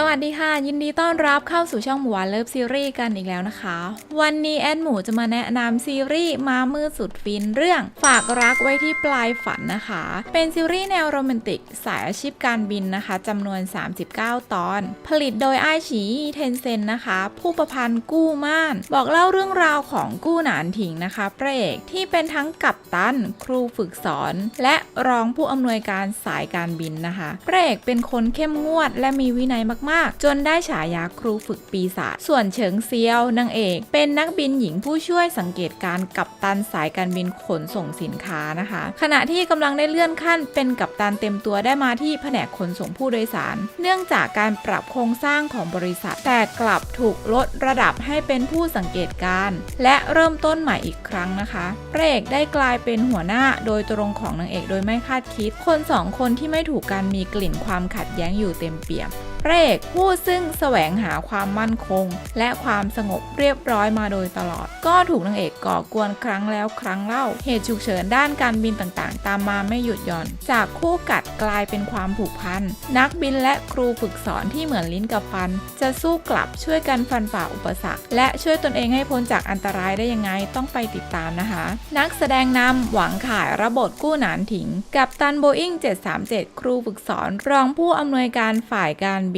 สวัสดีค่ะ ยินดีต้อนรับเข้าสู่ช่องหมูหวานเลิฟซีรีส์กันอีกแล้วนะคะ วันนี้แอดหมูจะมาแนะนำซีรีส์มามืดสุดฟินเรื่องฝากรักไว้ที่ปลายฝันนะคะ เป็นซีรีส์แนวโรแมนติก สายอาชีพการบินนะคะจำนวน 39 ตอน ผลิตโดยไอฉีเทนเซนนะคะ ผู้ประพันธ์กู้ม่าน บอกเล่าเรื่องราวของกู้หนานถิงนะคะพระเอกที่เป็นทั้งกัปตันครูฝึกสอน และรองผู้อำนวยการสายการบินนะคะพระเอกเป็นคนเข้มงวดและมีวินัยมากๆ จนได้ฉายาครูฝึกปีศาจ ส่วนเฉิงเซียวนางเอก เป็นนักบินหญิงผู้ช่วยสังเกตการกัปตันสายการบินขนส่งสินค้านะคะ ขณะที่กำลังได้เลื่อนขั้นเป็นกัปตันเต็มตัวได้มาที่แผนกขนส่งผู้โดยสาร เนื่องจากการปรับโครงสร้างของบริษัท แต่กลับถูกลดระดับให้เป็นผู้สังเกตการ และเริ่มต้นใหม่อีกครั้งนะคะพระเอกได้กลายเป็นหัวหน้าโดยตรงของนางเอกโดยไม่คาดคิด คนสองคนที่ไม่ถูกกันมีกลิ่นความขัดแย้งอยู่เต็มเปี่ยม ระเอกผู้ซึ่งแสวงหาความมั่นคง และความสงบเรียบร้อยมาโดยตลอด ก็ถูกนางเอกก่อกวนครั้งแล้วครั้งเล่า เหตุฉุกเฉินด้านการบินต่างๆ ตามมาไม่หยุดหย่อน จากคู่กัดกลายเป็นความผูกพัน นักบินและครูฝึกสอนที่เหมือนลิ้นกับฟัน จะสู้กลับช่วยกันฟันฝ่าอุปสรรค และช่วยตนเองให้พ้นจากอันตรายได้ยังไงต้องไปติดตามนะคะ นักแสดงนำหวังขายระบบกู้หนานถิง กับตันโบอิง737 ครูฝึกสอนรองผู้อำนวยการฝ่ายการบิน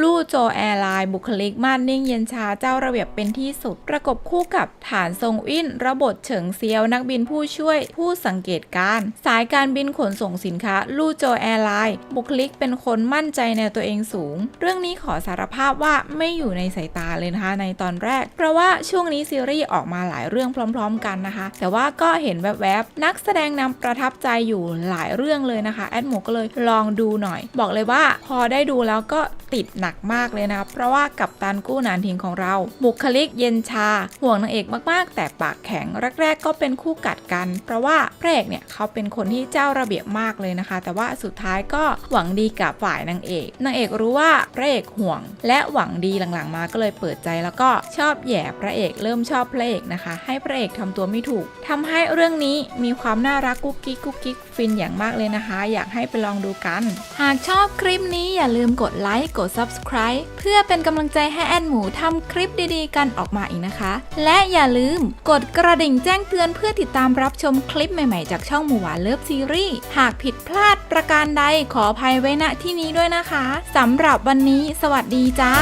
ลู่โจแอร์ไลน์บุคลิกมาดนิ่งเย็นชาเจ้าระเบียบเป็นที่สุด ประกบคู่กับฐานทรงอินระบบเฉิงเซียวนักบินผู้ช่วยผู้สังเกตการณ์สายการบินขนส่งสินค้า ลู่โจแอร์ไลน์บุคลิกเป็นคนมั่นใจในตัวเองสูง เรื่องนี้ขอสารภาพว่าไม่อยู่ในสายตาเลยนะคะในตอนแรก เพราะว่าช่วงนี้ซีรีส์ออกมาหลายเรื่องพร้อม ๆ กันนะคะ แต่ว่าก็เห็นแวบๆนักแสดงนำประทับใจอยู่หลายเรื่องเลยนะคะแอดหมูก็เลยลองดูหน่อย บอกเลยว่าพอได้ดูแล้วก็ติดหนักมากเลยนะคะเพราะว่ากับตันกู้นานทิงของเรา บุคลิกเย็นชา ห่วงนางเอกมาก ๆ แต่ปากแข็งแรก ๆ ก็เป็นคู่กัดกัน เพราะว่าพระเอกเนี่ยเขาเป็นคนที่เจ้าระเบียบมากเลยนะคะ แต่ว่าสุดท้ายก็หวังดีกับฝ่ายนางเอกนางเอกรู้ว่าพระเอกห่วง และหวังดีหลังๆ มาก็เลยเปิดใจแล้วก็ชอบแย่พระเอกเริ่มชอบพระเอกนะคะ ให้พระเอกทำตัวไม่ถูกทำให้เรื่องนี้มีความน่ารักกุ๊กกิ๊กกุ๊กกิ๊กฟินอย่างมากเลยนะคะ อยากให้ไปลองดูกัน หากชอบคลิปนี้อย่าลืมกดไลค์ค์ กด subscribe เพื่อเป็นกำลังใจให้แอนหมูทำคลิปดีๆ กันออกมาอีกนะคะ และอย่าลืมกดกระดิ่งแจ้งเตือนเพื่อติดตามรับชมคลิปใหม่ๆ จากช่องหมูหวานเลิฟซีรีส์หากผิดพลาดประการใดขออภัยไว้ณที่นี้ด้วยนะคะสำหรับวันนี้ สวัสดีจ้า